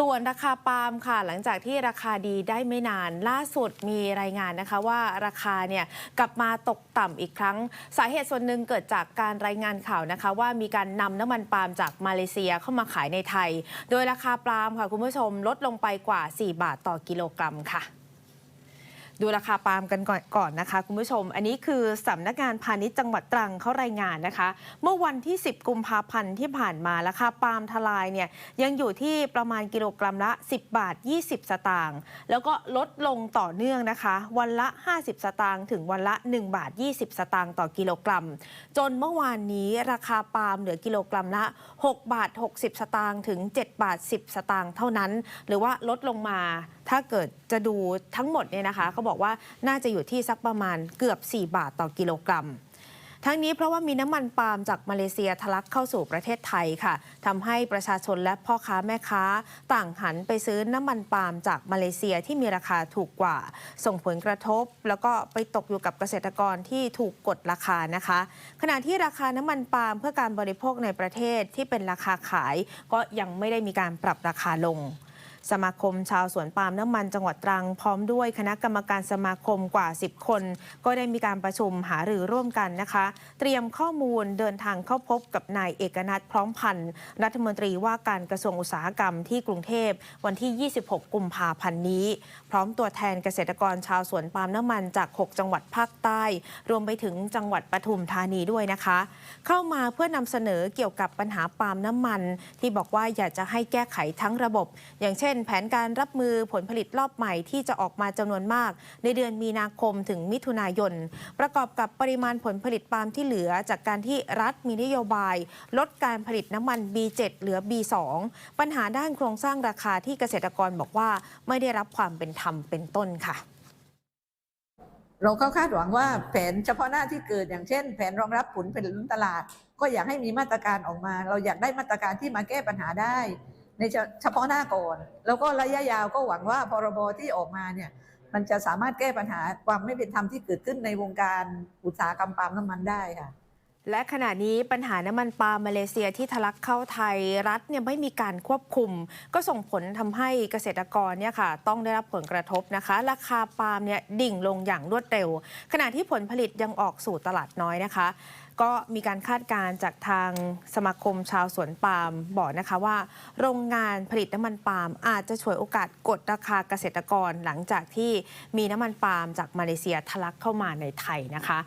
ส่วนราคาปาล์มค่ะ หลังจากที่ราคาดีได้ไม่นาน ล่าสุดมีรายงานนะคะว่าราคาเนี่ยกลับมาตกต่ำอีกครั้ง สาเหตุส่วนหนึ่งเกิดจากการรายงานข่าวนะคะ ว่ามีการนำน้ำมันปาล์มจากมาเลเซียเข้ามาขายในไทย โดยราคาปาล์มค่ะคุณผู้ชมลดลงไปกว่า 4 บาทต่อกิโลกรัมค่ะ ดูราคาปาล์มกันก่อนก่อนนะคะ คุณผู้ชม อันนี้คือสำนักงานพาณิชย์จังหวัดตรังเขารายงานนะคะ เมื่อวันที่ 10 กุมภาพันธ์ที่ผ่านมาราคาปาล์มทลายเนี่ยยังอยู่ที่ประมาณกิโลกรัมละ 10 บาท 20 สตางค์แล้วก็ลดลงต่อเนื่องนะคะ วันละ 50 สตางค์ถึงวันละ 1 บาท 20 สตางค์ต่อกิโลกรัม จนเมื่อวานนี้ราคาปาล์มเหลือกิโลกรัมละ 6 บาท 60 สตางค์ถึง 7 บาท 10 สตางค์เท่านั้น หรือว่าลดลงมาถ้าเกิดจะดูทั้งหมดเนี่ยนะคะเขาบอกว่าน่าจะอยู่ที่สักประมาณเกือบ 4 บาทต่อกิโลกรัม ทั้งนี้เพราะว่ามีน้ำมันปาล์มจากมาเลเซียทะลักเข้าสู่ประเทศไทยค่ะทำให้ประชาชนและพ่อค้าแม่ค้า ต่างหันไปซื้อน้ำมันปาล์มจากมาเลเซียที่มีราคาถูกกว่า ส่งผลกระทบ แล้วก็ไปตกอยู่กับเกษตรกรที่ถูกกดราคานะคะ ขณะที่ราคาน้ำมันปาล์มเพื่อการบริโภคในประเทศที่เป็นราคาขาย ก็ยังไม่ได้มีการปรับราคาลง สมาคมชาวสวนปาล์มน้ำมันจังหวัดตรัง พร้อมด้วยคณะกรรมการสมาคมกว่า 10 คน ก็ได้มีการประชุมหารือร่วมกันนะคะ เตรียมข้อมูลเดินทางเข้าพบกับนายเอกนัทพร้อมพันธ์รัฐมนตรีว่าการกระทรวงอุตสาหกรรมที่กรุงเทพวันที่ 26 กุมภาพันธ์นี้ พร้อมตัวแทนเกษตรกรชาวสวนปาล์มน้ำมันจาก 6 จังหวัดภาคใต้ รวมไปถึงจังหวัดปทุมธานีด้วยนะคะ เข้ามาเพื่อนำเสนอเกี่ยวกับปัญหาปาล์มน้ำมัน ที่บอกว่าอยากจะให้แก้ไขทั้งระบบ อย่างเช่นแผนการรับมือผลผลิตรอบใหม่ที่จะออกมาจำนวนมาก ในเดือนมีนาคมถึงมิถุนายน ประกอบกับปริมาณผลผลิตปาล์มที่เหลือ จากการที่รัฐมีนโยบาย ลดการผลิตน้ำมัน B7 เหลือ B2 ปัญหาด้านโครงสร้างราคาที่เกษตรกรบอกว่าไม่ได้รับความเป็นธรรมเป็นต้นค่ะเราก็คาดหวังว่าแผนเฉพาะหน้าที่เกิดอย่างเช่น แผนรองรับผลผลิตล้นตลาด ก็อยากให้มีมาตรการออกมา เราอยากได้มาตรการที่มาแก้ปัญหาได้ ในเฉพาะหน้าก่อน แล้วก็ระยะยาวก็หวังว่าพรบที่ออกมาเนี่ยมันจะสามารถแก้ปัญหาความไม่เป็นธรรมที่เกิดขึ้นในวงการอุตสาหกรรมปาล์มน้ำมันได้ค่ะ และขณะนี้ปัญหาน้ำมันปาล์มมาเลเซียที่ทะลักเข้าไทยรัฐเนี่ยไม่มีการควบคุม ก็ส่งผลทำให้เกษตรกรเนี่ยค่ะต้องได้รับผลกระทบนะคะ ราคาปาล์มเนี่ยดิ่งลงอย่างรวดเร็ว ขณะที่ผลผลิตยังออกสู่ตลาดน้อยนะคะ ก็มีการคาดการณ์จากทางสมาคมชาวสวนปาล์มบอกนะคะว่า โรงงานผลิตน้ำมันปาล์มอาจจะฉวยโอกาสกดราคาเกษตรกรหลังจากที่มีน้ำมันปาล์มจากมาเลเซียทะลักเข้ามาในไทยนะคะ